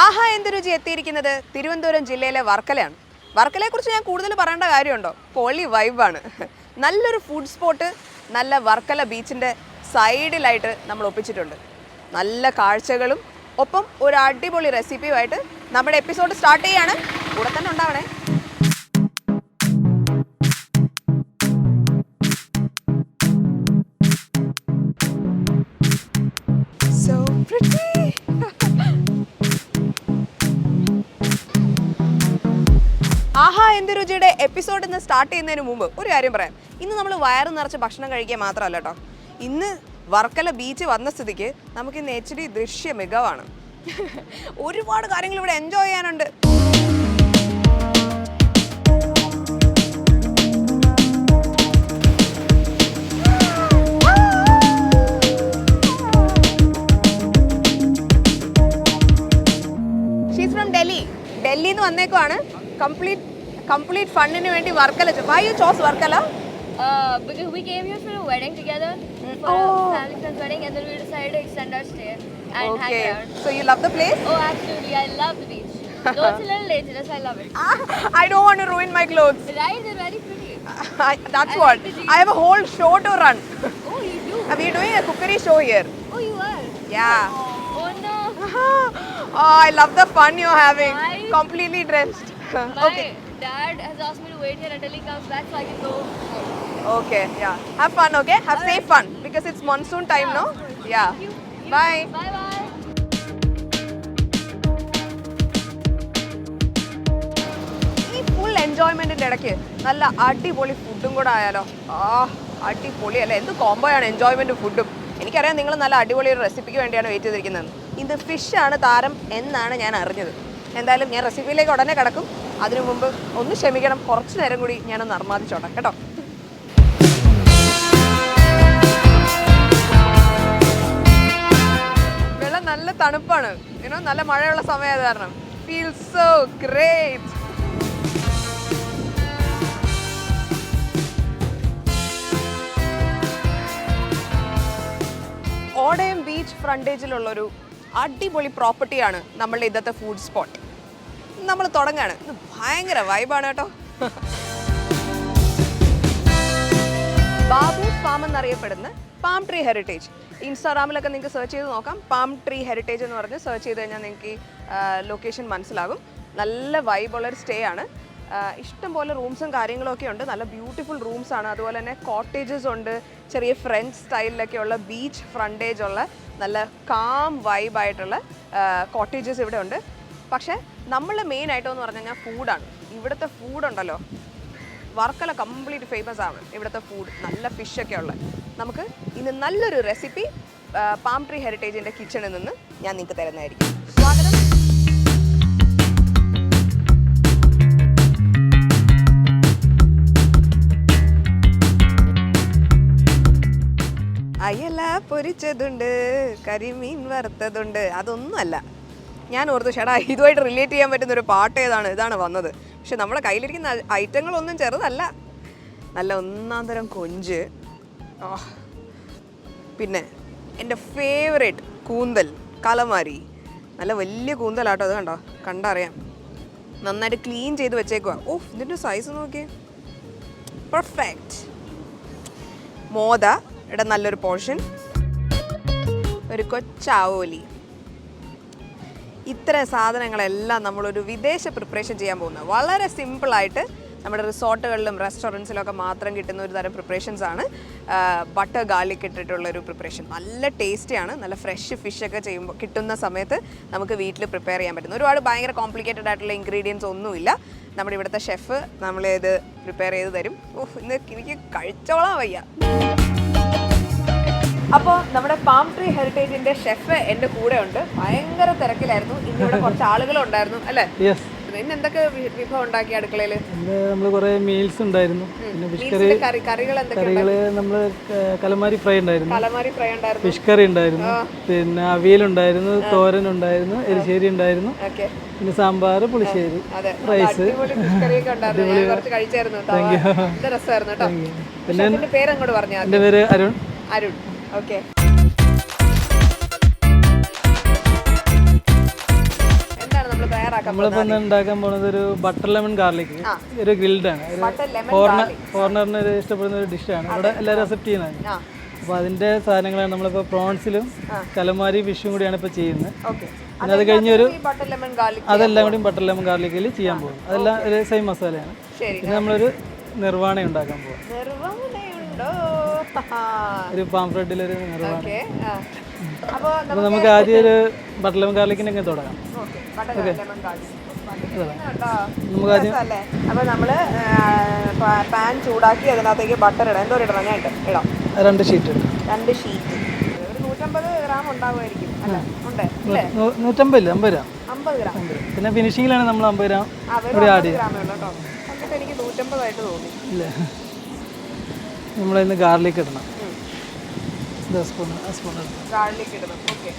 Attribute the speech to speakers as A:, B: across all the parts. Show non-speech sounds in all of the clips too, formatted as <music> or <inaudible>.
A: ആഹാ എന്ത് രുചി എത്തിയിരിക്കുന്നത്? തിരുവനന്തപുരം ജില്ലയിലെ വർക്കലയാണ്. വർക്കലയെ കുറിച്ച് ഞാൻ കൂടുതൽ പറയേണ്ട കാര്യമുണ്ടോ? പൊളി വൈബാണ്. നല്ലൊരു ഫുഡ് സ്പോട്ട് നല്ല വർക്കല ബീച്ചിന്റെ സൈഡിലായിട്ട് നമ്മൾ ഒപ്പിച്ചിട്ടുണ്ട്. നല്ല കാഴ്ചകളും ഒപ്പം ഒരു അടിപൊളി റെസിപ്പിയുമായിട്ട് നമ്മുടെ എപ്പിസോഡ് സ്റ്റാർട്ട് ചെയ്യാണ്. കൂടെ തന്നെ ഉണ്ടാവണേ. ആഹാ എന്ത് രുചിയുടെ എപ്പിസോഡിൽ നിന്ന് സ്റ്റാർട്ട് ചെയ്യുന്നതിന് മുമ്പ് ഒരു കാര്യം പറയാം. ഇന്ന് നമ്മൾ വയറ് നിറച്ച് ഭക്ഷണം കഴിക്കുക മാത്രമല്ല കേട്ടോ ഇന്ന് വർക്കല ബീച്ച് വന്ന സ്ഥിതിക്ക് നമുക്ക് ഇന്ന് എച്ച് ഡി ദൃശ്യ മികവാണ് <laughs> ഒരുപാട് കാര്യങ്ങൾ ഇവിടെ എൻജോയ് ചെയ്യാനുണ്ട്. ഡൽഹിന്ന് വന്നേക്കുവാണ്. കംപ്ലീറ്റ് കംപ്ലീറ്റ് ഫണ്ടിന് വേണ്ടി Varkala why you chose Varkala
B: Uh, because we came here for a wedding together, for
A: Oh.
B: a family friend's wedding, and then we decided to extend our stay and
A: okay
B: hang out.
A: So you love the place
B: Oh, absolutely! I love the beach. Though it's a little dangerous, I love it. <laughs>
A: I don't want to ruin my clothes.
B: Right? They're very pretty. <laughs>
A: I, that's
B: I
A: what.
B: like the jeans.
A: I have a whole show to run.
B: Oh, you do?
A: Uh, We're doing a cookery show here.
B: Oh, you are?
A: Yeah.
B: Oh no! <laughs>
A: oh, I love the fun you're having.
B: Why?
A: Completely dressed.
B: My
A: okay.
B: Dad has asked me to wait here until he comes back so I can go.
A: Okay. Yeah. Have fun. Okay. Have All safe right. fun because it's monsoon time,
B: Yeah,
A: no? Yeah.
B: You, you
A: Bye.
B: Bye bye.
A: Full എൻജോയ്മെന്റിന്റെ ഇടയ്ക്ക് നല്ല അടിപൊളി ഫുഡും കൂടെ ആയാലോ ആ അടിപൊളി അല്ലേ എന്ത് കോംബോയാണ് എൻജോയ്മെന്റ് ഫുഡും എനിക്കറിയാം നിങ്ങൾ നല്ല അടിപൊളി ഒരു റെസിപ്പിക്ക് വേണ്ടിയാണ് വെയിറ്റ് ചെയ്തിരിക്കുന്നത് ഇത് ഫിഷാണ് താരം എന്നാണ് ഞാൻ അറിഞ്ഞത് എന്തായാലും ഞാൻ റെസിപ്പിയിലേക്ക് ഉടനെ കിടക്കും അതിനു മുമ്പ് ഒന്ന് ക്ഷമിക്കണം കുറച്ച് നേരം കൂടി ഞാൻ അർമാദിച്ചോട്ടെ കേട്ടോ? വെള്ളം നല്ല തണുപ്പാണ്. ഇനോ നല്ല മഴയുള്ള സമയം കാരണം. Feel so great Odayam beach ഫ്രണ്ടേജിലുള്ളൊരു അടിപൊളി പ്രോപ്പർട്ടിയാണ് നമ്മളുടെ ഇന്നത്തെ ഫുഡ് സ്പോട്ട് നമ്മൾ തുടങ്ങാണ്. ഇത് ഭയങ്കര വൈബാണ് കേട്ടോ. ബാബു ഫാം എന്നറിയപ്പെടുന്ന പാം ട്രീ ഹെറിറ്റേജ് ഇൻസ്റ്റാഗ്രാമിലൊക്കെ നിങ്ങൾക്ക് സെർച്ച് ചെയ്ത് നോക്കാം. പാം ട്രീ ഹെറിറ്റേജ് എന്ന് പറഞ്ഞ് സെർച്ച് ചെയ്ത് കഴിഞ്ഞാൽ നിങ്ങൾക്ക് ലൊക്കേഷൻ മനസ്സിലാകും. നല്ല വൈബുള്ള ഒരു സ്റ്റേ ആണ്. ഇഷ്ടംപോലെ റൂംസും കാര്യങ്ങളൊക്കെ ഉണ്ട്. നല്ല ബ്യൂട്ടിഫുൾ റൂംസ് ആണ്. അതുപോലെ തന്നെ കോട്ടേജസ് ഉണ്ട്. ചെറിയ ഫ്രഞ്ച് സ്റ്റൈലിലൊക്കെ ഉള്ള ബീച്ച് ഫ്രണ്ടേജ് ഉള്ള നല്ല കാം വൈബായിട്ടുള്ള കോട്ടേജസ് ഇവിടെ ഉണ്ട്. പക്ഷേ നമ്മൾ മെയിൻ ആയിട്ടെന്ന് പറഞ്ഞു കഴിഞ്ഞാൽ ഫുഡാണ് ഇവിടുത്തെ ഉണ്ടല്ലോ. വർക്കല കംപ്ലീറ്റ് ഫേമസ് ആണ് ഇവിടുത്തെ ഫുഡ് നല്ല ഫിഷൊക്കെ ഉള്ളത്. നമുക്ക് ഇന്ന് നല്ലൊരു റെസിപ്പി പാം ട്രീ ഹെറിറ്റേജിന്റെ കിച്ചണിൽ നിന്ന് ഞാൻ നിങ്ങൾക്ക് തരുന്നതായിരിക്കും. സ്വാഗതം. അയല പൊരിച്ചതുണ്ട് കരിമീൻ വറുത്തതുണ്ട്. അതൊന്നുമല്ല. ഞാൻ ഓർത്തു ചേട്ടാ ഇതുമായിട്ട് റിലേറ്റ് ചെയ്യാൻ പറ്റുന്ന ഒരു പാട്ട് ഏതാണ്? ഇതാണ് വന്നത്. പക്ഷെ നമ്മുടെ കയ്യിലിരിക്കുന്ന ഐറ്റങ്ങളൊന്നും ചെറുതല്ല. നല്ല ഒന്നാം തരം കൊഞ്ച്. പിന്നെ എന്റെ ഫേവറേറ്റ് കൂന്തൽ കലമാരി. നല്ല വലിയ കൂന്തലാട്ടോ അത് കണ്ടോ? കണ്ടറിയാം. നന്നായിട്ട് ക്ലീൻ ചെയ്ത് വെച്ചേക്കുക ഓ ഇതിന്റെ സൈസ് നോക്കിയേ. പെർഫെക്റ്റ് മോദ ഇവിടെ നല്ലൊരു പോർഷൻ ഒരു കൊച്ചാവോലി. ഇത്തരം സാധനങ്ങളെല്ലാം നമ്മളൊരു വിദേശ പ്രിപ്പറേഷൻ ചെയ്യാൻ പോകുന്നത് വളരെ സിമ്പിളായിട്ട് നമ്മുടെ റിസോർട്ടുകളിലും റെസ്റ്റോറന്റ്സിലൊക്കെ മാത്രം കിട്ടുന്ന ഒരു തരം പ്രിപ്പറേഷൻസ് ആണ്. ബട്ടർ ഗാർലിക് ഇട്ടിട്ടുള്ള ഒരു പ്രിപ്പറേഷൻ നല്ല ടേസ്റ്റിയാണ് നല്ല ഫ്രഷ് ഫിഷൊക്കെ ചെയ്യുമ്പോൾ കിട്ടുന്ന സമയത്ത് നമുക്ക് വീട്ടിൽ പ്രിപ്പയർ ചെയ്യാൻ പറ്റുന്നു. ഒരുപാട് ഭയങ്കര കോംപ്ലിക്കേറ്റഡ് ആയിട്ടുള്ള ഇൻഗ്രീഡിയൻസ് ഒന്നുമില്ല. നമ്മുടെ ഇവിടുത്തെ ഷെഫ് നമ്മളിത് പ്രിപ്പയർ ചെയ്ത് തരും. ഓഹ് ഇന്ന് എനിക്ക് കഴിച്ചോളാം വയ്യ. അപ്പോൾ നമ്മുടെ പാം ട്രീ ഹെറിറ്റേജിന്റെ ഷെഫ് എന്റെ കൂടെ ഉണ്ട്. ഭയങ്കര തിരക്കിലായിരുന്നു. ഇന്നിവിടെ കുറച്ച് ആളുകളുണ്ടായിരുന്നു അല്ലേ? ഇന്ന് എന്തൊക്കെ വിഭവം ഉണ്ടാക്കി അടുക്കളയിൽ
C: നമ്മൾ കുറേ മീൽസ് ഉണ്ടായിരുന്നു. പിന്നെ ഫിഷ് കറി
A: കറികൾ
C: കറികൾ നമ്മൾ കലമാരി ഫ്രൈ ഉണ്ടായിരുന്നു.
A: കലമാരി ഫ്രൈ ഉണ്ടായിരുന്നു.
C: ഫിഷ് കറി ഉണ്ടായിരുന്നു. പിന്നെ അവിയൽ ഉണ്ടായിരുന്നു തോരൻ ഉണ്ടായിരുന്നു എരിശ്ശേരി ഉണ്ടായിരുന്നു.
A: ഓക്കെ.
C: പിന്നെ സാമ്പാർ പുളിശ്ശേരി
A: കേട്ടോ.
C: പിന്നെ
A: എന്റെ പേര്
C: അരുൺ.
A: അരുൺ. ഓക്കെ
C: നമ്മളിപ്പോ ഉണ്ടാക്കാൻ പോണത് ഒരു ബട്ടർ ലെമൺ ഗാർലിക് ഒരു ഗ്രിൽഡ് ആണ്. ഫോറിനറിന് ഒരു ഇഷ്ടപ്പെടുന്ന ഒരു ഡിഷാണ് ഇവിടെ എല്ലാവരും അക്സെപ്റ്റ് ചെയ്യുന്നത്
A: അപ്പൊ
C: അപ്പോൾ അതിന്റെ സാധനങ്ങളാണ് നമ്മളിപ്പോൾ പ്രോൺസിലും കലമാരി ഫിഷും കൂടിയാണ് ഇപ്പൊ ചെയ്യുന്നത്. പിന്നെ അത് കഴിഞ്ഞ ഒരു അതെല്ലാം കൂടി ബട്ടർ ലെമൺ ഗാർലിക്കിൽ ചെയ്യാൻ പോകും അതെല്ലാം ഒരു സെയിം മസാലയാണ്. പിന്നെ നമ്മളൊരു നിർവാണ ഉണ്ടാക്കാൻ പോകും ഒരു പാംഫ്രെഡിലൊരു
A: ഒരു അപ്പോൾ
C: നമുക്ക് ആദ്യം ഒരു ബട്ടർ ലെമൺ ഗാർലിക്കിന്റെ ഒക്കെ തുടങ്ങാം
A: ഓക്കെ
C: നമുക്ക് ആദ്യം
A: അല്ലേ അപ്പോൾ നമ്മൾ പാൻ ചൂടാക്കി അതിനകത്തേക്ക് ബട്ടർ ഇടാം. എന്തോ ഇടണം. ഞാൻ ഇടാം.
C: രണ്ട് ഷീറ്റ്
A: രണ്ട് ഷീറ്റ് ഒരു നൂറ്റമ്പത് ഗ്രാം ഉണ്ടാവുമായിരിക്കും. അല്ലേ? ഉണ്ട് അല്ലേ?
C: നൂ- നൂറ്റമ്പത് ഇല്ല അമ്പത് ഗ്രാം
A: അമ്പത് ഗ്രാം
C: പിന്നെ ഫിനിഷിംഗിലാണ് നമ്മൾ അമ്പത് ഗ്രാം
A: ആ വെറും അമ്പത് ഗ്രാമേ ഉള്ളൂ കേട്ടോ. കണ്ടിട്ട് എനിക്ക് നൂറ്റമ്പതായിട്ട് തോന്നി.
C: ഇല്ല? നമ്മളിന്ന് ഗാർലിക് ഇടണം.
A: ഗാർലിക് ഇടണം. ഓക്കെ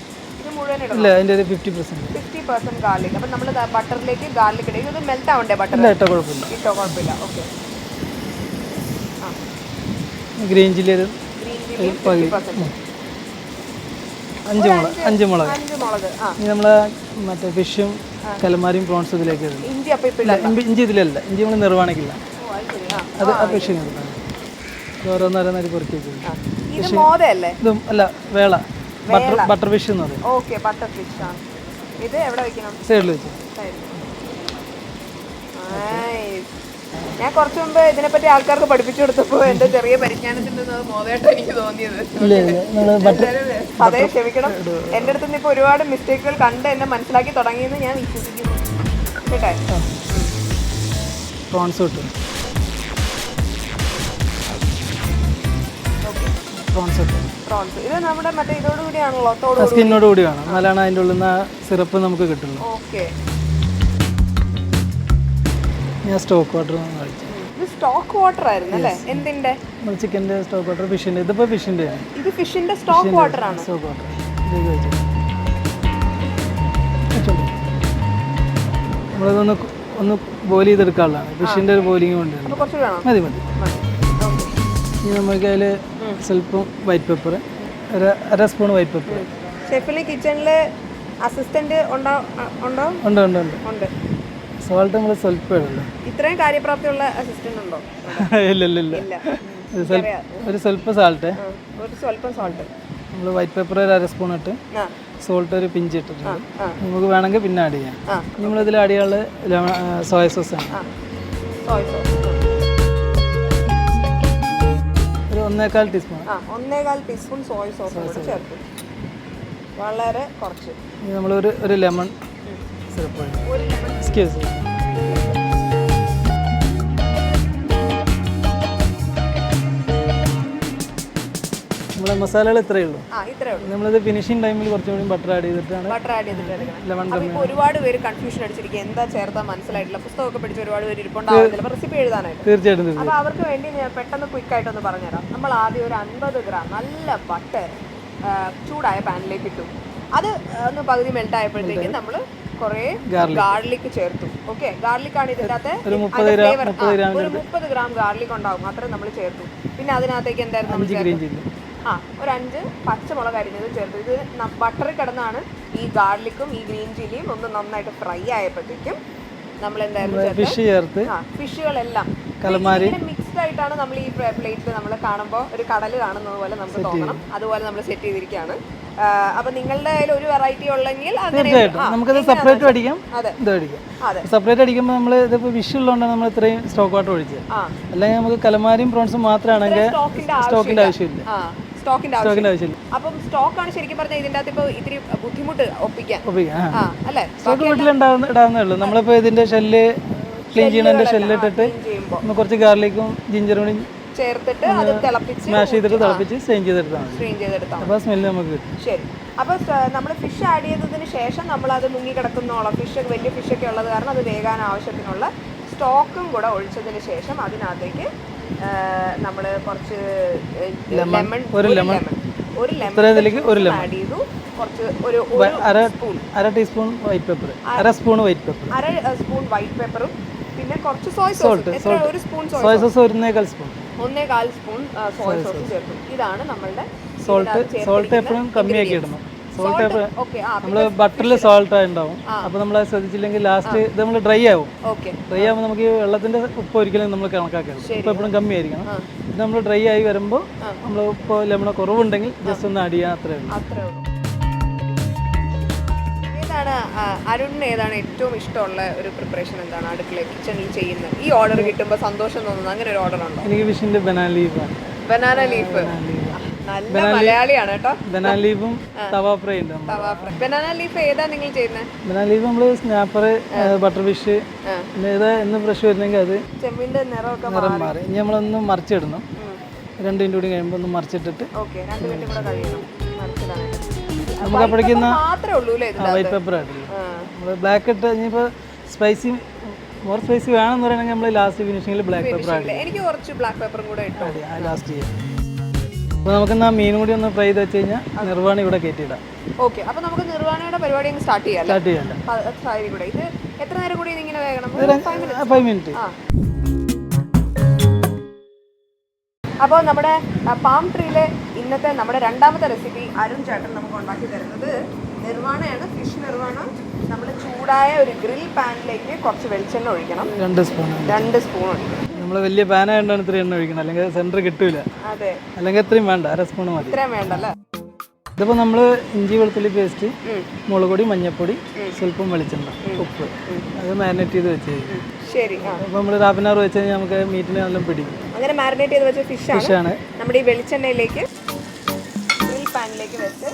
C: ഇല്ല അതിന്റെ ഒരു fifty percent
A: fifty percent garlic അപ്പം നമ്മൾ ബട്ടറിലേക്ക് ഗാർലിക് ഇടുക ഇത് മെൽറ്റ് ആവണ്ടേ ബട്ടർ
C: ഇല്ല ഇട്ടോ കുഴപ്പമില്ല.
A: ഇട്ടോ കുഴപ്പമില്ല. ഓക്കെ ആ.
C: ഗ്രീൻ ചില്ലി ഒരു
A: പെർസെന്റ്
C: അഞ്ച് മുളക്. അഞ്ച് മുളക്. ഇനി നമ്മൾ മറ്റേ ഫിഷും കലമാരിയും പ്രോൺസും ഇതിലേക്ക് ഇല്ല ഇഞ്ചി ഇതിലല്ല. ഇഞ്ചി നമ്മൾ
A: നിർവാണിക്കില്ല. അത് ശരി ആ
C: അത് ആ ഫിഷിങ് ഇടുന്നത് ഇത് ഓരോന്നോരോന്നായി പൊറുക്കി.
A: ഇത് മോതയല്ലേ?
C: ഇതും അല്ല വേള. ബട്ടർ ബട്ടർ ഫിഷ് എന്ന് പറയും.
A: ഓക്കെ ബട്ടർ ഫിഷ് ആണ്. ഇത് എവിടെ വെക്കണം?
C: സൈഡിൽ വെച്ച്.
A: ഞാൻ കുറച്ച് മുമ്പ് ഇതിനെപ്പറ്റി ആൾക്കാർക്ക് പഠിപ്പിച്ചു കൊടുത്തപ്പോൾ എന്റെ ചെറിയ പരിജ്ഞാനത്തിൽ നിന്ന് അത് മോദമായിട്ട് എനിക്ക് തോന്നിയത്. <laughs> അതെ ക്ഷമിക്കണം. എന്റെ അടുത്ത് നിന്ന് ഇപ്പൊ ഒരുപാട് മിസ്റ്റേക്കുകൾ കണ്ട് എന്നെ മനസ്സിലാക്കി തുടങ്ങിയെന്ന് ഞാൻ വിശ്വസിക്കുന്നു. കേട്ടെ?
C: പ്രോൺസ് കിട്ടും പ്രോൺസ്
A: പ്രോൺസ് ഇത് നമ്മുടെ മറ്റേ ഇതോടുകൂടിയാണല്ലോ തോട്
C: സ്കിന്നോട് കൂടി വേണം. എന്നാലാണ് അതിന്റെ ഉള്ളിൽ നിന്ന് സിറപ്പ് നമുക്ക് കിട്ടുള്ളൂ.
A: ഓക്കെ.
C: ഞാൻ സ്റ്റോക്ക് വാട്ടർ കഴിച്ചു
A: സ്റ്റോക്ക് വാട്ടർ ആയിരുന്നു അല്ലേ? എന്തിന്റെ
C: ചിക്കന്റെ സ്റ്റോക്ക് വാട്ടർ ഫിഷിന്റെ ഇതിപ്പോൾ ഫിഷിന്റെ ആണ്.
A: ഇത് ഫിഷിന്റെ സ്റ്റോക്ക് വാട്ടർ ആണ്.
C: Stock water. നമ്മളിതൊന്ന് ഒന്ന് ബോയിൽ ചെയ്തെടുക്കാനുള്ളതാണ്. ഫിഷിന്റെ ഒരു ബോയിലിംഗ്
A: കൊണ്ട്
C: മതി മതി. ഇനി നമുക്ക് അതിൽ സ്വല്പം വൈറ്റ് പേപ്പർ അര സ്പൂൺ വൈറ്റ് പേപ്പർ
A: ഷെഫിന് കിച്ചണിൽ അസിസ്റ്റന്റ് ഉണ്ടോ? ഉണ്ടോ?
C: ഉണ്ട് ഉണ്ട് ഉണ്ട്.
A: ഉണ്ട്.
C: സോൾട്ട് നമ്മൾ സ്വല്പം ഉള്ളൂ
A: ഇത്രയും കാര്യപ്രാപ്തിയുള്ള അസിസ്റ്റന്റ് ഉണ്ടോ? <laughs>
C: ഇല്ല ഇല്ല ഇല്ല. ഒരു സ്വല്പം സാൾട്ട്
A: ഒരു സ്വല്പം സോൾട്ട്
C: നമ്മൾ വൈറ്റ് പേപ്പർ ഒരു അര സ്പൂൺ ഇട്ട് സോൾട്ട് ഒരു പിഞ്ച് ഇട്ടിട്ടുണ്ട്.
A: നിങ്ങൾക്ക്
C: നമുക്ക് വേണമെങ്കിൽ പിന്നെ ആഡ് ചെയ്യാം. നമ്മളിതിൽ ആഡ് ചെയ്യാനുള്ള സോയ സോസ് ആണ്.
A: സോയ സോസ്
C: ഒന്നേകാൽ ടീസ്പൂൺ.
A: ആ ഒന്നേകാൽ ടീസ്പൂൺ സോയ സോസ് കൂടി ചേർക്കും വളരെ കുറച്ച്.
C: ഇനി നമ്മളൊരു ഒരു ലെമൺ സിറപ്പ്
A: ഒരു
C: എക്സ്ക്യൂസ് മസാലകൾ ഇത്രയേ ഉള്ളൂ. നമ്മളിത് ഫിനിഷിംഗ് ടൈമിൽ കുറച്ചുകൂടി ബട്ടർ ആഡ് ചെയ്തിട്ടാണ്
A: ബട്ടർ ആഡ് ചെയ്തിട്ട് എടുക്കണം
C: ലെമൺ
A: ഒരുപാട് പേര് കൺഫ്യൂഷൻ അടിച്ചിരിക്കുക. എന്താ ചേർത്താൽ മനസ്സിലായിട്ടില്ല. പുസ്തകമൊക്കെ പഠിച്ച് ഒരുപാട് പേര് ഇരിപ്പുണ്ടാവുന്നില്ല റെസിപ്പി എഴുതാനായിട്ട്.
C: തീർച്ചയായിട്ടും അപ്പോൾ
A: അപ്പൊ അവർക്ക് വേണ്ടി ഞാൻ പെട്ടെന്ന് ക്വിക്കായിട്ടൊന്ന് പറഞ്ഞുതരാം. നമ്മൾ ആദ്യം ഒരു അൻപത് ഗ്രാം നല്ല ബട്ടർ ചൂടായ പാനിലേക്ക് ഇട്ടു. അത് ഒന്ന് പകുതി മെൽറ്റ് ആയപ്പോഴത്തേക്ക് നമ്മൾ കുറേ ഗാർലിക് ചേർത്തു. ഓക്കെ ഗാർലിക് ആണ് ഇതിന്റെ അകത്ത് ഫ്ലേവർ ഒരു മുപ്പത് ഗ്രാം ഗാർലിക് ഉണ്ടാവും. അത്രയും നമ്മൾ ചേർത്തു. പിന്നെ അതിനകത്തേക്ക് എന്തായിരുന്നു നമ്മൾ?
C: ചില്ലി.
A: ആ ഒരു അഞ്ച് പച്ചമുളക് അരിഞ്ഞത് ചേർത്ത് ഇത് ബട്ടറിൽ കിടന്നാണ് ഈ ഗാർലിക്കും ഈ ഗ്രീൻ ചില്ലിയും ഒന്ന് നന്നായിട്ട് ഫ്രൈ ആയപ്പോഴത്തേക്കും നമ്മൾ എന്തായിരുന്നു
C: ഫിഷ് ചേർത്ത്.
A: ആ ഫിഷുകളെല്ലാം
C: കലമാരി.
A: മിക്സ്ഡ് ആയിട്ടാണ് നമ്മൾ ഈ പ്ലേറ്റിൽ നമ്മൾ കാണുമ്പോൾ ഒരു കടൽ കാണുന്നത് പോലെ നമുക്ക് തോന്നണം. അതുപോലെ നമ്മൾ സെറ്റ് ചെയ്തിരിക്കുകയാണ് അപ്പൊ നിങ്ങളുടെ കയ്യിൽ ഒരു വെറൈറ്റി ഉള്ളെങ്കിൽ
C: തീർച്ചയായിട്ടും. നമുക്കത് സെപ്പറേറ്റ് അടിക്കാം.
A: അതെ.
C: ഇത്
A: അതെ.
C: സെപ്പറേറ്റ് അടിക്കുമ്പോൾ നമ്മൾ ഇതിപ്പോൾ വിഷ് ഉള്ളതുകൊണ്ടാണ് നമ്മൾ ഇത്രയും സ്റ്റോക്ക് വാട്ടർ ഒഴിച്ചത് അല്ലെങ്കിൽ നമുക്ക് കലമാരിയും പ്രോൺസും മാത്രമാണെങ്കിൽ
A: സ്റ്റോക്കിന്റെ ആവശ്യമില്ല. സ്റ്റോക്കിന്റെ ആവശ്യം.
C: സ്റ്റോക്കിന്റെ ആവശ്യമില്ല
A: അപ്പം സ്റ്റോക്കാണ് ശരിക്കും പറഞ്ഞാൽ ഇതിന്റെ അകത്ത് ഇപ്പൊ ഇത്തിരി ബുദ്ധിമുട്ട് ഒപ്പിക്കാൻ.
C: ആ.
A: അല്ലേ?
C: സ്റ്റോക്ക് വീട്ടിലുണ്ടാവുന്ന ഇടാവുന്നേ ഉള്ളൂ. നമ്മളിപ്പോൾ ഇതിന്റെ ഷെല്ല് ക്ലീൻ ചെയ്യണതിന്റെ ഷെല്ല് ഇട്ടിട്ട്
A: ചെയ്യുമ്പോൾ
C: നമ്മൾ കുറച്ച് ഗാർലിക്കും ജിഞ്ചറും കൂടി
A: ചേർത്തിട്ട് അത് തിളപ്പിച്ച്
C: മാഷ് ചെയ്തിട്ട് തിളപ്പിച്ച് സ്റ്റെയിൻ ചെയ്തെടുത്താണ്
A: സ്ട്രെയിൻ ചെയ്തെടുത്താൽ.
C: അപ്പോൾ സ്മെല്ല് നമുക്ക് കിട്ടും.
A: ശരി. അപ്പോൾ നമ്മൾ ഫിഷ് ആഡ് ചെയ്തതിന് ശേഷം നമ്മൾ അത് മുങ്ങി കിടക്കുന്നോളം ഫിഷ് വലിയ ഫിഷൊക്കെ ഉള്ളത് കാരണം അത് വേകാൻ ആവശ്യത്തിനുള്ള സ്റ്റോക്കും കൂടെ ഒഴിച്ചതിന് ശേഷം അതിനകത്തേക്ക് നമ്മൾ കുറച്ച് ലെമൺ ഒരു ലെമൺ ഒരു
C: ലെമൺ ഒരു
A: ലെമൺ ആഡ് ചെയ്തു. കുറച്ച് ഒരു
C: അര
A: സ്പൂൺ
C: അര ടീസ്പൂൺ വൈറ്റ് പേപ്പർ അര സ്പൂൺ വൈറ്റ് പേപ്പർ
A: അര സ്പൂൺ വൈറ്റ് പേപ്പറും പിന്നെ കുറച്ച് സോയ് സോസ് എത്ര? ഒരു സ്പൂൺ സോയ്
C: സോസ് ഒന്നേകാൽ സ്പൂൺ
A: ഒന്നേ കാൽ സ്പൂൺ സോയ് സോസ് ചേർക്കും. ഇതാണ് നമ്മളുടെ
C: സോൾട്ട് സോൾട്ട് എപ്പോഴും കമ്മിയാക്കി ഇടണം. സോൾട്ട് നമ്മൾ ബട്ടറിൽ സോൾട്ട് ഉണ്ടാവും അപ്പൊ നമ്മൾ ശ്രദ്ധിച്ചില്ലെങ്കിൽ ലാസ്റ്റ് ഇത് നമ്മൾ ഡ്രൈ ആവും. ഡ്രൈ ആവുമ്പോൾ നമുക്ക് ഈ വെള്ളത്തിന്റെ ഉപ്പ് ഒരിക്കലും നമ്മൾ കണക്കാക്കരുത്. ഉപ്പ് എപ്പോഴും കമ്മി ആയിരിക്കണം ഇത് നമ്മൾ ഡ്രൈ ആയി വരുമ്പോൾ നമ്മൾ ഉപ്പ് ലെമണ കുറവുണ്ടെങ്കിൽ ജസ്റ്റ് ഒന്ന് ആഡ് ചെയ്യാൻ അത്രേ ഉള്ളൂ.
A: അരുണിന് ഏതാണ് ഏറ്റവും ഇഷ്ടമുള്ള ഒരു പ്രിപ്പറേഷൻ എന്താണ്? അടുക്കള കിച്ചണിൽ ചെയ്യുന്നത് ഈ ഓർഡർ കിട്ടുമ്പോൾ സന്തോഷം തോന്നുന്നു അങ്ങനെ ഒരു ഓർഡർ ഉണ്ടോ?
C: എനിക്ക് ബനാന ലീഫ്
A: ബനാന ലീഫ് നല്ല മലയാളിയാണ് കേട്ടോ.
C: ബനാന ലീഫ്
A: ഏതാ നിങ്ങൾ ചെയ്യുന്നത്
C: സ്നാപ്പർ ബട്ടർ ഫിഷ് ഏതാ എന്ന് ഫ്രഷ് വരുന്നെങ്കിൽ അത്
A: നിറമൊക്കെ
C: നിറം മാറി. ഇനി നമ്മളൊന്ന് മറിച്ചിടണം. രണ്ടു മിനിറ്റ് കൂടി കഴിയുമ്പോൾ ഒന്ന് മറിച്ചിട്ടിട്ട് നമുക്ക് വൈറ്റ് പേപ്പർ ആയിട്ടില്ല ബ്ലാക്ക് ഇട്ട് ഇനിയിപ്പോൾ സ്പൈസി മോർ സ്പൈസി വേണമെന്ന് പറയണമെങ്കിൽ നമ്മൾ ലാസ്റ്റ് ഫിനിഷിംഗിൽ ബ്ലാക്ക് പെപ്പർ ആയിട്ട്
A: ഇല്ലേ? എനിക്ക് കുറച്ച് ബ്ലാക്ക് പേപ്പറും കൂടെ ഇട്ടു.
C: ചെയ്യും ആ ലാസ്റ്റ് ചെയ്യാം. അപ്പോൾ നമുക്ക് ആ മീൻ കൂടി ഒന്ന് ഫ്രൈ ചെയ്ത് വെച്ച് കഴിഞ്ഞാൽ നിർവാണി ഇവിടെ കയറ്റിയിടാം
A: ഓക്കെ അപ്പോൾ നമുക്ക് നിർവാണയുടെ പരിപാടി അങ്ങ് സ്റ്റാർട്ട് ചെയ്യാം
C: സ്റ്റാർട്ട്
A: സാരി കൂടെ ഇത് എത്ര നേരം കൂടി ഇതിങ്ങനെ വേകണം?
C: ഫൈവ് മിനിറ്റ്
A: അപ്പോൾ നമ്മുടെ പാം ട്രീയിലെ ഇന്നത്തെ നമ്മുടെ രണ്ടാമത്തെ റെസിപ്പി അരുൺ ചേട്ടൻ നമുക്ക് ഉണ്ടാക്കി തരുന്നത് നിർവാണയാണ് ഫിഷ് നിർവാണ നമ്മൾ ചൂടായ ഒരു ഗ്രിൽ പാനിലേക്ക് കുറച്ച് വെളിച്ചെണ്ണ ഒഴിക്കണം.
C: രണ്ട് സ്പൂൺ
A: രണ്ട് സ്പൂൺ ഒഴിക്കണം.
C: നമ്മൾ വലിയ പാനായതുകൊണ്ടാണ് ഇത്രയും എണ്ണ ഒഴിക്കണം അല്ലെങ്കിൽ സെന്റർ കിട്ടൂല. അല്ലെങ്കിൽ ഇത്രയും വേണ്ട അര സ്പൂൺ മതി.
A: ഇതിപ്പോ നമ്മൾ
C: ഇതിപ്പോൾ നമ്മൾ ഇഞ്ചി വെളുത്തുള്ളി പേസ്റ്റ് മുളക് പൊടി മഞ്ഞൾപ്പൊടി സ്വല്പം വെളിച്ചെണ്ണ ഉപ്പ്. അത് മാരിനേറ്റ് ചെയ്ത് വെച്ച്
A: ശരി.
C: അപ്പോൾ നമ്മൾ ഹാഫ് ആൻ അവർ വെച്ച് കഴിഞ്ഞാൽ നമുക്ക് മീറ്റിനെ നല്ല പിടിക്കും.
A: അങ്ങനെ മാരിനേറ്റ് ചെയ്ത് വെച്ച ഫിഷാണ്
C: ആണ്.
A: നമ്മുടെ ഈ വെളിച്ചെണ്ണയിലേക്ക് പാനിലേക്ക് വെച്ച്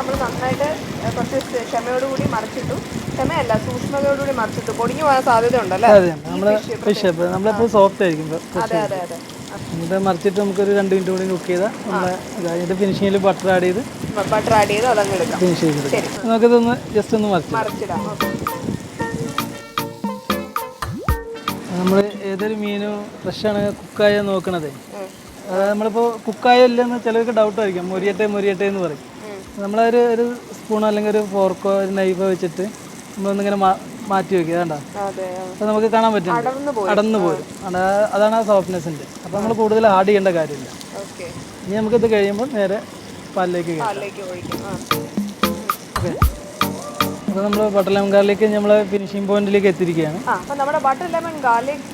A: നമ്മൾ നന്നായിട്ട് കുറച്ച് ക്ഷമയോടുകൂടി മറിച്ചിട്ടു. ക്ഷമയല്ല സൂക്ഷ്മതയോടുകൂടി മറിച്ചിട്ടു. പൊടിഞ്ഞു പോകാൻ സാധ്യത ഉണ്ടല്ലേ
C: നമ്മളെപ്പോൾ സോഫ്റ്റ് ആയിരിക്കും.
A: അതെ അതെ അതെ.
C: എന്നിട്ട് മറിച്ചിട്ട് നമുക്കൊരു രണ്ട് മിനിറ്റ് കൂടി കുക്ക് ചെയ്താൽ നമ്മളെ ഇതിന്റെ ഫിനിഷിങ്ങിൽ ബട്ടർ ആഡ് ചെയ്ത്
A: ബട്ടർ ആഡ് ചെയ്ത് അതങ്ങ് എടുക്കാം.
C: ഫിനിഷ് ചെയ്തെടുക്കാം നമുക്കിതൊന്ന് ജസ്റ്റ് ഒന്ന് മറിച്ച്
A: മറിച്ചിടാം.
C: നമ്മൾ ഏതൊരു മീനും ഫ്രഷാണ് കുക്കായ നോക്കണതേ. അതായത് നമ്മളിപ്പോൾ കുക്കായ ഇല്ലെന്ന് ചിലർക്ക് ഡൗട്ട് ആയിരിക്കും. മൊരിയട്ടെ മൊരിയട്ടെ എന്ന് പറയും. നമ്മളൊരു ഒരു സ്പൂൺ അല്ലെങ്കിൽ ഒരു ഫോർക്കോ ഒരു നൈഫോ വെച്ചിട്ട് നമ്മളൊന്നിങ്ങനെ മാറ്റി വെക്കുക വേണ്ട. അപ്പോൾ നമുക്ക് കാണാൻ പറ്റും. അടന്ന് പോരും. അതാ- അതാണ് ആ സോഫ്റ്റ്നെസ്സിന്റെ അപ്പോൾ നമ്മൾ കൂടുതൽ ആഡ് ചെയ്യേണ്ട കാര്യമില്ല.
A: ഇനി
C: ഇനി ഇത് കഴിയുമ്പോൾ നേരെ പാലിലേക്ക്
A: അപ്പൊ നമ്മൾ
C: ഓക്കെ അപ്പോൾ നമ്മൾ ബട്ടർ ലെമൺ ഗാർലിക്ക് നമ്മൾ ഫിനിഷിംഗ് പോയിന്റിലേക്ക് എത്തിയിരിക്കുകയാണ്
A: നമ്മുടെ ബട്ടർ ലെമൺ ഗാർലിക്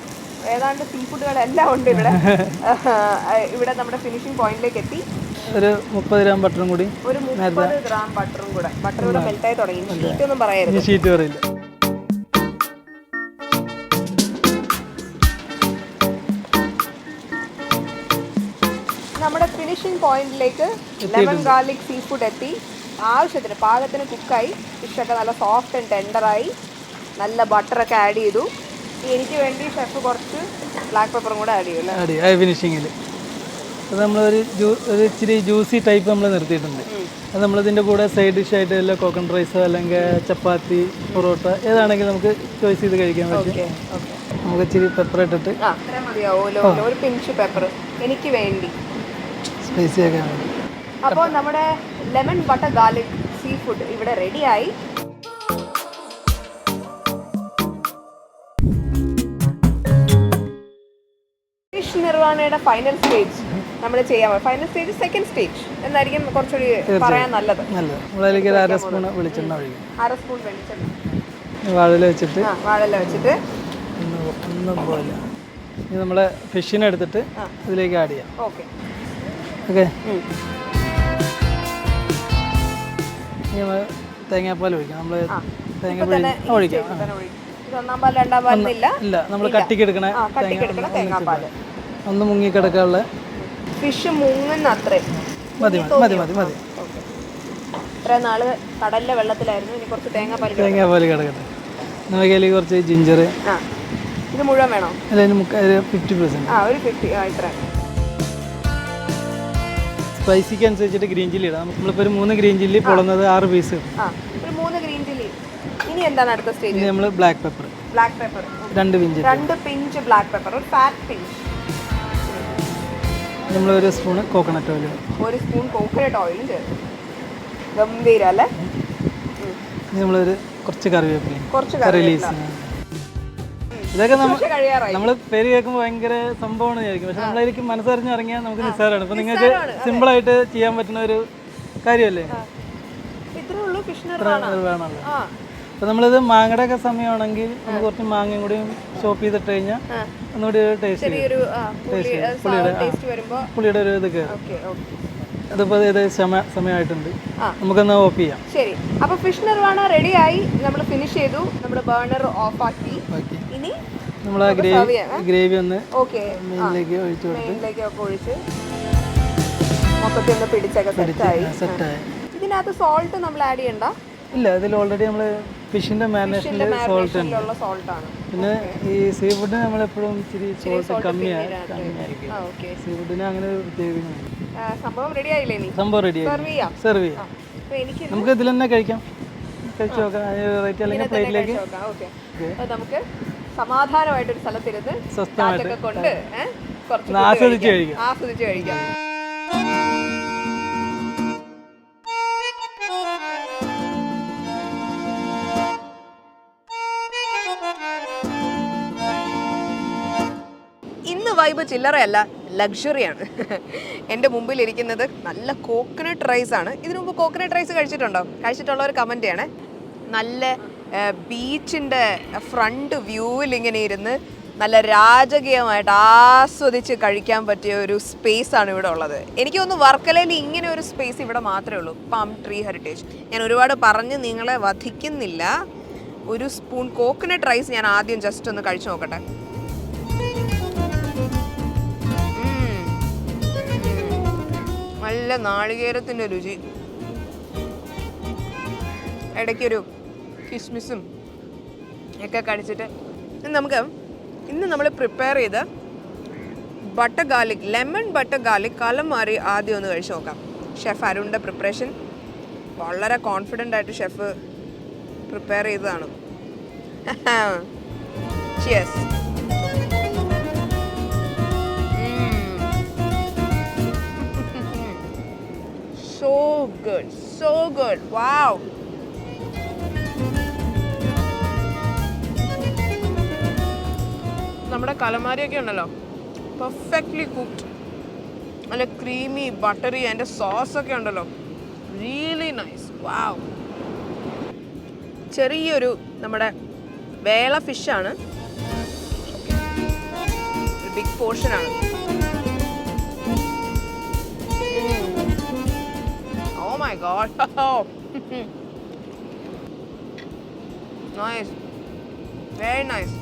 A: ഏതാണ്ട് സീ ഫുഡുകളെല്ലാം ഉണ്ട് ഇവിടെ. <laughs> ഇവിടെ നമ്മുടെ ഫിനിഷിംഗ് പോയിന്റിലേക്ക് എത്തി.
C: ഒരു മുപ്പത് ഗ്രാം ബട്ടറും കൂടി
A: ഒരു മുപ്പത് ഗ്രാം ബട്ടറും കൂടെ. ബട്ടർ ഇവിടെ മെൽറ്റായി തുടങ്ങി. ഷീറ്റ് ഒന്നും പറയരുത്.
C: ഇനി ഷീറ്റ് പറയില്ല
A: നമ്മുടെ ഫിനിഷിംഗ് പോയിന്റിലേക്ക് ലെമൺ ഗാർലിക് സീ ഫുഡ് എത്തി. ആവശ്യത്തിന് പാകത്തിന് കുക്കായി ഫിഷൊക്കെ നല്ല സോഫ്റ്റ് ആൻഡ് ടെൻഡറായി നല്ല ബട്ടറൊക്കെ ആഡ് ചെയ്തു. എനിക്ക് വേണ്ടി ഷെഫ് കുറച്ച് ബ്ലാക്ക് പെപ്പറും കൂടെ ആഡ് ചെയ്യും
C: അത് നമ്മളൊരു ജ്യൂ ഒരു ഇച്ചിരി ജ്യൂസി ടൈപ്പ് നമ്മൾ നിർത്തിയിട്ടുണ്ട്. അത് നമ്മളിതിന്റെ കൂടെ സൈഡ് ഡിഷായിട്ട് വല്ല കോക്കനട്ട് റൈസോ അല്ലെങ്കിൽ ചപ്പാത്തി പൊറോട്ട ഏതാണെങ്കിലും നമുക്ക് ചോയ്സ് ചെയ്ത് കഴിക്കാൻ പറ്റും നമുക്ക് ഇച്ചിരി പെപ്പർ ഇട്ടിട്ട്.
A: ഒരു പിഞ്ച് പെപ്പർ എനിക്ക് വേണ്ടി.
C: സ്പൈസി ഒക്കെ
A: അപ്പോൾ നമ്മുടെ lemon butter garlic sea food ഇവിടെ റെഡിയായി ഫിഷ് നിർവാണയുടെ ഫൈനൽ സ്റ്റേജ് നമ്മൾ ചെയ്യാൻ ഫൈനൽ സ്റ്റേജ് സെക്കൻഡ് സ്റ്റേജ് എന്നായിരിക്കും കുറച്ചുകൂടി പറയാൻ നല്ലത്.
C: നല്ലത്. അര സ്പൂൺ വെളിച്ചെണ്ണ ഒഴിക്കും.
A: അര സ്പൂൺ വെളിച്ചെണ്ണ.
C: വാഴല വെച്ചിട്ട്.
A: വാഴല വെച്ചിട്ട്.
C: ഒന്ന് പോലെ ഇനി നമ്മളെ ഫിഷിനെ എടുത്തിട്ട് ഇതിലേക്ക് ആഡ് ചെയ്യാം.
A: ഓക്കെ.
C: ഓക്കെ? ഇനി നമ്മൾ തേങ്ങാപ്പാൽ ഒഴിക്കാം. നമ്മൾ തേങ്ങ ഒഴിക്കാം. ഇല്ല. നമ്മൾ കട്ടിക്ക് എടുക്കണ
A: തേങ്ങാപ്പാൽ.
C: ഒന്ന് മുങ്ങി കിടക്കാനുള്ള
A: ഫിഷ് മുങ്ങുന്ന അത്രയും
C: മതി മതി മതി. മതി
A: ഇത്ര നാൾ കടലിലെ വെള്ളത്തിലായിരുന്നു ഇനി കുറച്ച് തേങ്ങാപ്പാൽ.
C: തേങ്ങാപ്പാൽ കിടക്കട്ടെ. അതിലേക്ക് കുറച്ച് ജിഞ്ചർ
A: ആ. ഇത് മുഴുവൻ വേണോ?
C: അല്ല ഒരു ഫിഫ്റ്റി പെർസെന്റ്
A: ആ ഒരു ഫിഫ്റ്റി ആ ഇത്ര.
C: സ്പൈസിക്ക് അനുസരിച്ചിട്ട് ഗ്രീൻ ചില്ലി ഇടാം. നമ്മളിപ്പോൾ ഒരു മൂന്ന് ഗ്രീൻ ചില്ലി പൊളുന്നത് ആറ് പീസ്
A: ആ ഒരു മൂന്ന് ഗ്രീൻ ചില്ലി. ഇനി എന്താണ് അടുത്ത സ്റ്റേജ്
C: നമ്മൾ ബ്ലാക്ക് പെപ്പർ
A: ബ്ലാക്ക് പെപ്പർ
C: രണ്ട് പിഞ്ച്.
A: രണ്ട് പിഞ്ച് ബ്ലാക്ക് പെപ്പർ ഒരു ഫാറ്റ് പിഞ്ച്
C: നമ്മളൊരു സ്പൂൺ കോക്കനട്ട് ഓയിൽ
A: ഒരു സ്പൂൺ കോക്കനട്ട് ഓയിലും ചേർത്ത്. ഗംഭീര അല്ലേ?
C: നമ്മളൊരു കുറച്ച് കറിവേപ്പിലയും
A: കുറച്ച്
C: കറി
A: കറിവേപ്പില.
C: ഇതൊക്കെ നമ്മൾ നമ്മൾ പേര് കേൾക്കുമ്പോൾ ഭയങ്കര സംഭവമാണ് വിചാരിക്കും. പക്ഷെ നമ്മളതിലേക്ക് മനസ്സറിഞ്ഞ് ഇറങ്ങിയാൽ നമുക്ക് നിസ്സാരമാണ്. ഇപ്പൊ നിങ്ങൾക്ക് സിമ്പിൾ ആയിട്ട് ചെയ്യാൻ പറ്റുന്ന ഒരു കാര്യമല്ലേ?
A: ഇത്രേ ഉള്ളൂ
C: വേണമല്ലോ അപ്പോൾ നമ്മളിത് മാങ്ങയുടെ ഒക്കെ സമയമാണെങ്കിൽ നമുക്ക് കുറച്ച് മാങ്ങയും കൂടി ഷോപ്പ് ചെയ്തിട്ട് കഴിഞ്ഞാൽ ഒന്നുകൂടി ടേസ്റ്റ്
A: ടേസ്റ്റ്
C: പുളിയുടെ ഒരു ഇത് കയറും
A: ഓക്കെ ഓക്കെ.
C: അതിപ്പോൾ ഇത് സമയ സമയമായിട്ടുണ്ട്. നമുക്കൊന്ന് ഓഫ് ചെയ്യാം.
A: ശരി. അപ്പൊ ഫിഷ് നിർവാണ റെഡിയായി നമ്മൾ ഫിനിഷ് ചെയ്തു. നമ്മുടെ ബേണർ ഓഫ് ആക്കി. ഇനി
C: നമ്മൾ ആ ഗ്രേവി ഗ്രേവി ഒന്ന് മെയിനിലേക്ക് ഒഴിച്ചു
A: മെയിനിലേക്ക് ഒക്കെ ഒഴിച്ച് മൊത്തത്തിൽ ഒന്ന് പിടിച്ചൊക്കെ സെറ്റായി
C: സെറ്റായി
A: ഇതിനകത്ത് സോൾട്ട് നമ്മൾ ആഡ് ചെയ്യണ്ട?
C: ഇല്ല ഇതിൽ ഓൾറെഡി നമ്മൾ ഫിഷിന്റെ മാരിനേഷനിൽ സോൾട്ട് ഉണ്ട് പിന്നെ ഈ സീ ഫുഡിന് നമ്മളെപ്പോഴും ഇച്ചിരി സോൾട്ട്
A: കമ്മിയാണ്
C: സീ ഫുഡിന് അങ്ങനെ ഒരു പ്രത്യേകതയുണ്ട്
A: സംഭവം റെഡി ആയില്ലേ
C: സംഭവം റെഡി ആയി.
A: സെർവ് ചെയ്യാം.
C: നമുക്ക് ഇതിൽ തന്നെ കഴിക്കാം. കഴിച്ചു നോക്കാം. റേറ്റ് അല്ലെങ്കിൽ പ്ലേറ്റിലേക്ക്
A: നമുക്ക് സമാധാനമായിട്ടൊരു സ്ഥലത്തിരുന്ന്
C: സ്വസ്ഥമായിട്ട്.
A: കൊണ്ട്
C: ആസ്വദിച്ച് കഴിക്കാം.
A: ആസ്വദിച്ച് കഴിക്കാം. വൈബ് ചില്ലറയല്ല ലക്ഷറിയാണ് എന്റെ മുമ്പിൽ ഇരിക്കുന്നത് നല്ല കോക്കനട്ട് റൈസ് ആണ്. ഇതിനു മുമ്പ് കോക്കനട്ട് റൈസ് കഴിച്ചിട്ടുണ്ടോ? കഴിച്ചിട്ടുള്ളവർ കമന്റ് ചെയ്യണേ. നല്ല ബീച്ചിന്റെ ഫ്രണ്ട് വ്യൂവിൽ ഇങ്ങനെ ഇരുന്ന് നല്ല രാജകീയമായിട്ട് ആസ്വദിച്ച് കഴിക്കാൻ പറ്റിയ ഒരു സ്പേസ് ആണ് ഇവിടെ ഉള്ളത്. എനിക്ക് തോന്നുന്നു വർക്കലയിൽ ഇങ്ങനെ ഒരു സ്പേസ് ഇവിടെ മാത്രമേ ഉള്ളൂ. പാം ട്രീ ഹെറിറ്റേജ് ഞാൻ ഒരുപാട് പറഞ്ഞ് നിങ്ങളെ വധിക്കുന്നില്ല. ഒരു സ്പൂൺ കോക്കനട്ട് റൈസ് ഞാൻ ആദ്യം ജസ്റ്റ് ഒന്ന് കഴിച്ചു നോക്കട്ടെ. നല്ല നാളികേരത്തിന്റെ രുചി. ഇടയ്ക്കൊരു കിസ്മിസും ഒക്കെ കടിച്ചിട്ട് നമുക്ക് ഇന്ന് നമ്മൾ പ്രിപ്പയർ ചെയ്ത് butter garlic lemon butter garlic കലം മാറി ആദ്യം ഒന്ന് കഴിച്ച് നോക്കാം. ഷെഫ് അരുണിന്റെ പ്രിപ്പറേഷൻ വളരെ കോൺഫിഡന്റ് ആയിട്ട് ഷെഫ് പ്രിപ്പയർ ചെയ്തതാണ്. <laughs> ചിയസ് so good so good wow. നമ്മുടെ കലമാരിയൊക്കെ ഉണ്ടല്ലോ. പെർഫെക്റ്റ്ലി കുക്ക്ഡ് നല്ല ക്രീമി ബട്ടറി അതിന്റെ സോസൊക്കെ ഉണ്ടല്ലോ. റിയലി നൈസ് വാവ് ചെറിയൊരു നമ്മുടെ വേള ഫിഷാണ് ബിഗ് പോർഷനാണ് my god. <laughs> nice. Very nice.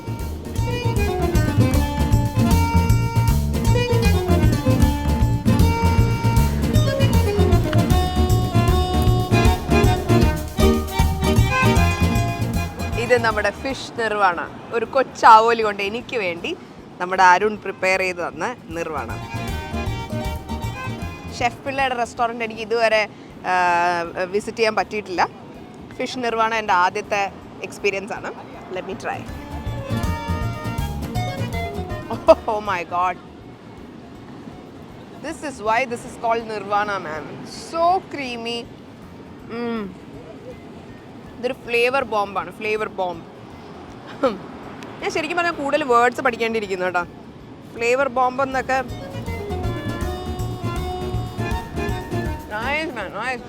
A: ഇത് നമ്മുടെ ഫിഷ് നിർവാണ ഒരു കൊച്ചാവോലി കൊണ്ട് എനിക്ക് വേണ്ടി നമ്മുടെ അരുൺ പ്രിപ്പയർ ചെയ്ത് തന്ന നിർവാണ ഷെഫ് പിള്ളയുടെ റെസ്റ്റോറന്റ് എനിക്ക് ഇതുവരെ വിസിറ്റ് ചെയ്യാൻ പറ്റിയിട്ടില്ല. ഫിഷ് നിർവാണ എന്റെ ആദ്യത്തെ എക്സ്പീരിയൻസ് ആണ്. Let me try oh my god this is why this is called nirvana ma'am so creamy ഇതൊരു ഫ്ലേവർ ബോംബാണ് ഫ്ലേവർ ബോംബ് ഞാൻ ശരിക്കും പറഞ്ഞാൽ കൂടുതൽ വേർഡ്സ് പഠിക്കേണ്ടിയിരിക്കുന്നു കേട്ടോ. ഫ്ലേവർ ബോംബ് എന്നൊക്കെ Nice, man, nice.